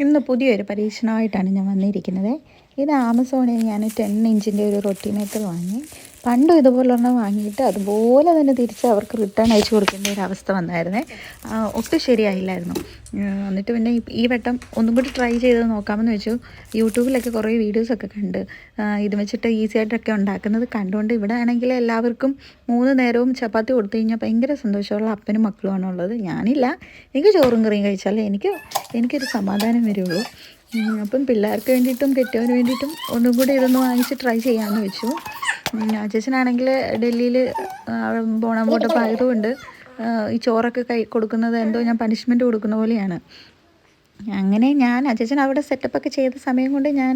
ഇന്ന് പുതിയൊരു പരീക്ഷണമായിട്ടാണ് ഞാൻ വന്നിരിക്കുന്നത്. ഇത് ആമസോണിൽ ഞാൻ ടെൻ ഇഞ്ചിന്റെ ഒരു റൊട്ടി മേക്കർ വാങ്ങി. പണ്ടും ഇതുപോലെയുള്ള വാങ്ങിയിട്ട് അതുപോലെ തന്നെ തിരിച്ച് അവർക്ക് റിട്ടേൺ അയച്ചു കൊടുക്കേണ്ട ഒരു അവസ്ഥ വന്നായിരുന്നേ. ഒട്ടും ശരിയായില്ലായിരുന്നു. എന്നിട്ട് പിന്നെ ഈ- വട്ടം ഒന്നും കൂടി ട്രൈ ചെയ്ത് നോക്കാമെന്ന് വെച്ചു. യൂട്യൂബിലൊക്കെ കുറേ വീഡിയോസൊക്കെ കണ്ട്. ഇത് വെച്ചിട്ട് ഈസി ആയിട്ടൊക്കെ ഉണ്ടാക്കുന്നത് കണ്ടുകൊണ്ട് ഇവിടെ ആണെങ്കിൽ എല്ലാവർക്കും മൂന്ന് നേരവും ചപ്പാത്തി കൊടുത്തു കഴിഞ്ഞാൽ ഭയങ്കര സന്തോഷമുള്ള അപ്പനും മക്കളുമാണുള്ളത്. ഞാനില്ല. എനിക്ക് ചോറും കറിയും കഴിച്ചാലേ എനിക്ക് എനിക്കൊരു സമാധാനം വരുള്ളൂ. അപ്പം പിള്ളേർക്ക് വേണ്ടിയിട്ടും കെട്ടിയവന് വേണ്ടിയിട്ടും ഒന്നും കൂടി ഇതൊന്ന് വാങ്ങിച്ച് ട്രൈ ചെയ്യാമെന്ന് വെച്ചു. അച്ഛനാണെങ്കിൽ ഡൽഹിയിൽ പോണ പോട്ടപ്പം ആയതുകൊണ്ട് ഈ ചോറൊക്കെ കൈ കൊടുക്കുന്നത് എന്തോ ഞാൻ പനിഷ്മെന്റ് കൊടുക്കുന്ന പോലെയാണ്. അങ്ങനെ ഞാൻ അച്ഛൻ അവിടെ സെറ്റപ്പൊക്കെ ചെയ്ത സമയം കൊണ്ട് ഞാൻ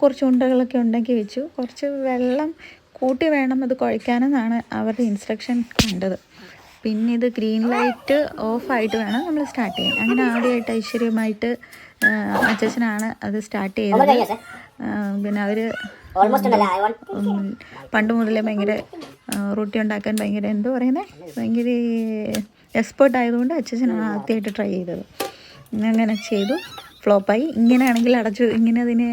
കുറച്ച് ഉണ്ടകളൊക്കെ ഉണ്ടാക്കി വെച്ചു. കുറച്ച് വെള്ളം കൂട്ടി വേണം അത് കുഴയ്ക്കാനെന്നാണ് അവരുടെ ഇൻസ്ട്രക്ഷൻ കണ്ടത്. പിന്നെ ഇത് ഗ്രീൻ ലൈറ്റ് ഓഫായിട്ട് വേണം നമ്മൾ സ്റ്റാർട്ട് ചെയ്യാൻ. അങ്ങനെ ആദ്യമായിട്ട് ഐശ്വര്യമായിട്ട് അച്ഛനാണ് അത് സ്റ്റാർട്ട് ചെയ്തത്. പിന്നെ അവർ പണ്ട് മുതലേ ഭയങ്കര റൊട്ടി ഉണ്ടാക്കാൻ ഭയങ്കര എന്തോ പറയുന്നത് ഭയങ്കര എക്സ്പേർട്ട് ആയതുകൊണ്ട് അച്ഛനാണ് ആദ്യമായിട്ട് ട്രൈ ചെയ്തത്. അങ്ങനെ ചെയ്തു. ഫ്ലോപ്പായി ഇങ്ങനെയാണെങ്കിൽ അടച്ചു ഇങ്ങനെ അതിനെ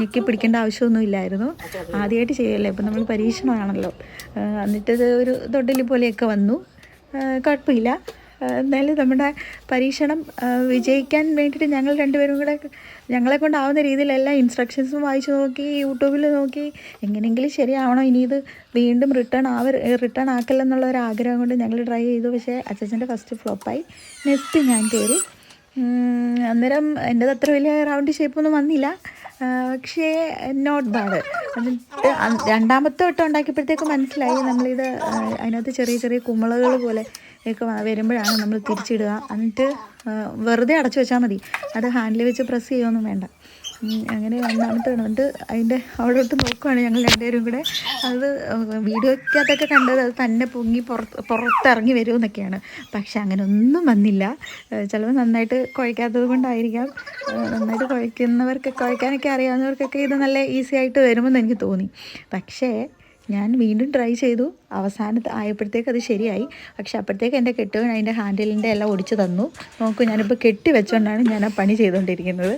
ഞെക്കി പിടിക്കേണ്ട ആവശ്യമൊന്നും ഇല്ലായിരുന്നു. ആദ്യമായിട്ട് ചെയ്യല്ലേ? ഇപ്പം നമ്മൾ പരീക്ഷണമാണല്ലോ. എന്നിട്ടത് ഒരു തൊട്ടിലി പോലെയൊക്കെ വന്നു. കുഴപ്പമില്ല. എന്നാലും നമ്മുടെ പരീക്ഷണം വിജയിക്കാൻ വേണ്ടിയിട്ട് ഞങ്ങൾ രണ്ടുപേരും കൂടെ ഞങ്ങളെ കൊണ്ടാവുന്ന രീതിയിൽ എല്ലാ ഇൻസ്ട്രക്ഷൻസും വായിച്ചു നോക്കി യൂട്യൂബിൽ നോക്കി. എങ്ങനെയെങ്കിലും ശരിയാവണം. ഇനി ഇത് വീണ്ടും റിട്ടേൺ ആവ റിട്ടേൺ ആക്കല്ലെന്നുള്ള ഒരു ആഗ്രഹം കൊണ്ട് ഞങ്ങൾ ട്രൈ ചെയ്തു. പക്ഷേ അച്ഛന്റെ ഫസ്റ്റ് ഫ്ലോപ്പായി നെക്സ്റ്റ് ഞാൻ കയറി അന്നേരം എന്റെത് അത്ര വലിയ റൗണ്ട് ഷേപ്പൊന്നും വന്നില്ല. പക്ഷേ നോട്ട് ബാഡ് എന്നിട്ട് രണ്ടാമത്തെ വട്ടം ഉണ്ടാക്കിയപ്പോഴത്തേക്ക് മനസ്സിലായി നമ്മളിത് അതിനകത്ത് ചെറിയ ചെറിയ കുമ്പളകൾ പോലെ ഒക്കെ വരുമ്പോഴാണ് നമ്മൾ തിരിച്ചിടുക. എന്നിട്ട് വെറുതെ അടച്ചു വെച്ചാൽ മതി. അത് ഹാൻഡിൽ വെച്ച് പ്രസ് ചെയ്യുമൊന്നും വേണ്ട. അങ്ങനെ രണ്ടാമത്തെ എന്നിട്ട് അതിന്റെ അവിടോട്ട് നോക്കുവാണ് ഞങ്ങൾ രണ്ടുപേരും കൂടെ. അത് വീഡിയോക്കകത്തൊക്കെ കണ്ടത് അത് തന്നെ പൊങ്ങി പുറത്ത് പുറത്തിറങ്ങി വരുമെന്നൊക്കെയാണ്. പക്ഷെ അങ്ങനെ ഒന്നും വന്നില്ല. ചിലപ്പോൾ നന്നായിട്ട് കുഴക്കാത്തത് കൊണ്ടായിരിക്കാം. നന്നായിട്ട് കുഴക്കുന്നവർക്ക് കുഴക്കാനൊക്കെ അറിയാവുന്നവർക്കൊക്കെ ഇത് നല്ല ഈസി ആയിട്ട് വരുമെന്ന് എനിക്ക് തോന്നി. പക്ഷേ ഞാൻ വീണ്ടും ട്രൈ ചെയ്തു. അവസാനത്ത് ആയപ്പോഴത്തേക്ക് അത് ശരിയായി. പക്ഷെ അപ്പോഴത്തേക്ക് എന്റെ കെട്ടുകൾ അതിന്റെ ഹാൻഡിലിന്റെ എല്ലാം ഒടിച്ചു തന്നു. നോക്കൂ ഞാനിപ്പോൾ കെട്ടി വെച്ചുകൊണ്ടാണ് ഞാൻ ആ പണി ചെയ്തുകൊണ്ടിരിക്കുന്നത്.